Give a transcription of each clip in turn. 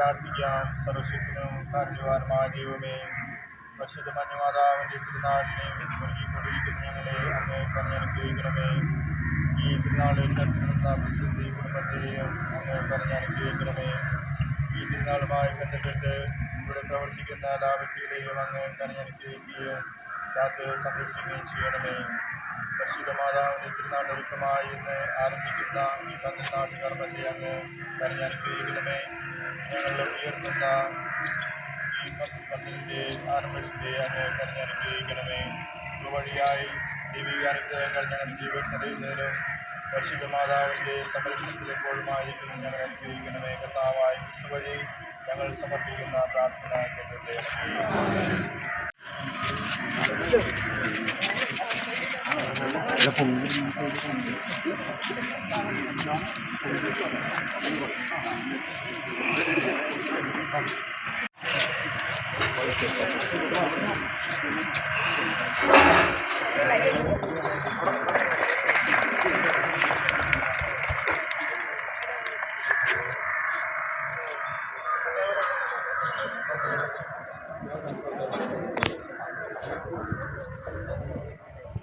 പ്രാർത്ഥിക്കാം. സർവശക്തനും കാരണവാരമായ ദൈവമേ പരിശുദ്ധ മഞ്ഞമാതാവിന്റെ ഒരുങ്ങിക്കൊണ്ടിരിക്കുന്ന ഞങ്ങളെ അങ്ങ് പറഞ്ഞനുഗ്രഹിക്കണമേ. ഈ തിരുനാളിൽ നടത്തുന്ന പ്രസിദ്ധി കുടുംബത്തെയും അങ്ങ് പറഞ്ഞനുഗ്രഹിക്കണമേ. ഈ തിരുനാളുമായി ബന്ധപ്പെട്ട് ഇവിടെ പ്രവർത്തിക്കുന്ന വ്യക്തികളെയും അങ്ങ് പറഞ്ഞനുഗ്രഹിക്കുകയും കാത്ത് സംരക്ഷിക്കുകയും ചെയ്യണമേ. പരിശുദ്ധ മാതാവിന്റെ തിരുനാളൊരുക്കമായി ഇന്ന് ആരംഭിക്കുന്ന ഈ പന്ത്രണ്ടാട്ട് കർമ്മത്തെ അങ്ങ് കരഞ്ഞനുഗ്രഹിക്കണമേ ഞങ്ങളുടെ ഉയർത്തുന്ന ഈ പന്ത്രണ്ടിന്റെ ആരംഭത്തെ അങ്ങ് കരഞ്ഞനുഗ്രഹിക്കണമേ ഇതുവഴിയായി ദൈവിക അനുഗ്രഹങ്ങൾ ഞങ്ങളുടെ ജീവിതം അറിയുന്നതിനും പരിശുദ്ധ മാതാവിന്റെ സംരക്ഷണത്തിലെപ്പോഴുമായിരിക്കും ഞങ്ങൾ അനുഗ്രഹിക്കണമേ. കർത്താവായ ക്രിസ്തു വഴി ഞങ്ങൾ സമർപ്പിക്കുന്ന പ്രാർത്ഥന là phùng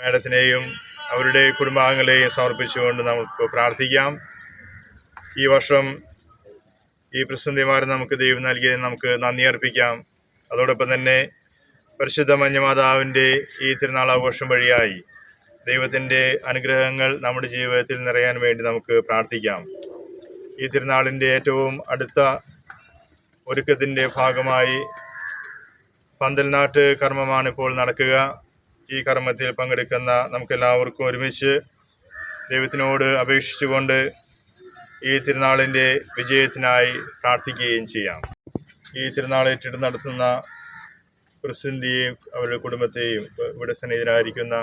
മേഡത്തിനെയും അവരുടെ കുടുംബാംഗങ്ങളെയും സമർപ്പിച്ചുകൊണ്ട് നമുക്ക് പ്രാർത്ഥിക്കാം. ഈ വർഷം ഈ പ്രതിസന്ധിമാരെ നമുക്ക് ദൈവം നൽകിയതിന് നമുക്ക് നന്ദി അർപ്പിക്കാം. അതോടൊപ്പം തന്നെ പരിശുദ്ധ മഞ്ഞമാതാവിന്റെ ഈ തിരുനാൾ ആഘോഷം വഴിയായി ദൈവത്തിന്റെ അനുഗ്രഹങ്ങൾ നമ്മുടെ ജീവിതത്തിൽ നിറയാൻ വേണ്ടി നമുക്ക് പ്രാർത്ഥിക്കാം. ഈ തിരുനാളിന്റെ ഏറ്റവും അടുത്ത ഒരുക്കത്തിന്റെ ഭാഗമായി പന്തൽനാട്ട് കർമ്മമാണ് ഇപ്പോൾ നടക്കുക. ഈ കർമ്മത്തിൽ പങ്കെടുക്കുന്ന നമുക്കെല്ലാവർക്കും ഒരുമിച്ച് ദൈവത്തിനോട് അപേക്ഷിച്ചുകൊണ്ട് ഈ തിരുനാളിന്റെ വിജയത്തിനായി പ്രാർത്ഥിക്കുകയും ചെയ്യാം. ഈ തിരുനാൾ ഏറ്റെടുത്ത് നടത്തുന്ന പ്രസിദ്ധിയെയും അവരുടെ കുടുംബത്തെയും ഇവിടെ സന്നിഹിതരായിരിക്കുന്ന